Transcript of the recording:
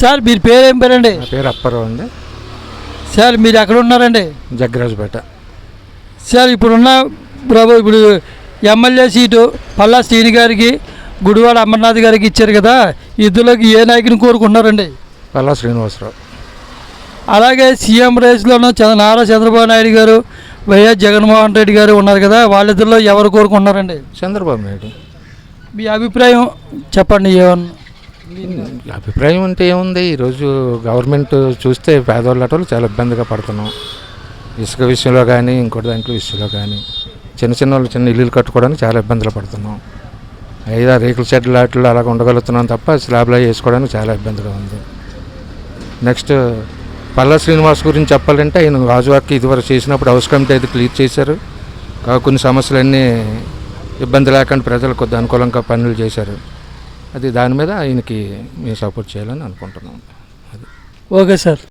Sir మీరు పేరు ఏం పేరండి? నా పేరు అప్పారావు అండి. సార్ మీరు ఎక్కడ ఉన్నారండి జగ్గరాజుపేట సార్ ఇప్పుడున్న ప్రభు ఇప్పుడు ఎమ్మెల్యే సీటు పల్లా శ్రీని గారికి గుడివాడ అమర్నాథ్ గారికి ఇచ్చారు కదా ఇద్దరులోకి ఏ నాయకుని కోరుకుంటున్నారండి? పల్లా శ్రీనివాసరావు. అలాగే సీఎం రేస్లోనూ చంద్ర నారా చంద్రబాబు నాయుడు గారు వైఎస్ జగన్మోహన్ రెడ్డి గారు ఉన్నారు కదా వాళ్ళిద్దరిలో ఎవరు కోరుకుంటున్నారండి? చంద్రబాబు నాయుడు. మీ అభిప్రాయం చెప్పండి ఏమన్నా. అభిప్రాయం అంటే ఏముంది? ఈరోజు గవర్నమెంట్ చూస్తే పేదవాళ్ళు వాళ్ళు చాలా ఇబ్బందిగా పడుతున్నాం. ఇసుక విషయంలో కానీ ఇంకోటి దాంట్లో విషయంలో కానీ చిన్న చిన్న వాళ్ళు చిన్న ఇల్లులు కట్టుకోవడానికి చాలా ఇబ్బందులు పడుతున్నాం. ఐదు రేకుల షెడ్లు వాటిలో అలాగ ఉండగలుగుతున్నాం తప్ప స్లాబ్లా వేసుకోవడానికి చాలా ఇబ్బందిగా ఉంది. నెక్స్ట్ పల్లా శ్రీనివాస్ గురించి చెప్పాలంటే ఆయన రాజువాక్కి ఇదివరకు చేసినప్పుడు హౌస్ కమిటీ అయితే క్లియర్ చేశారు. కొన్ని సమస్యలన్నీ ఇబ్బంది లేకుండా ప్రజలకు కొద్ది అనుకూలంగా పనులు చేశారు. అది దాని మీద ఆయనకి మేము సపోర్ట్ చేయాలని అనుకుంటున్నాం. Okay sir.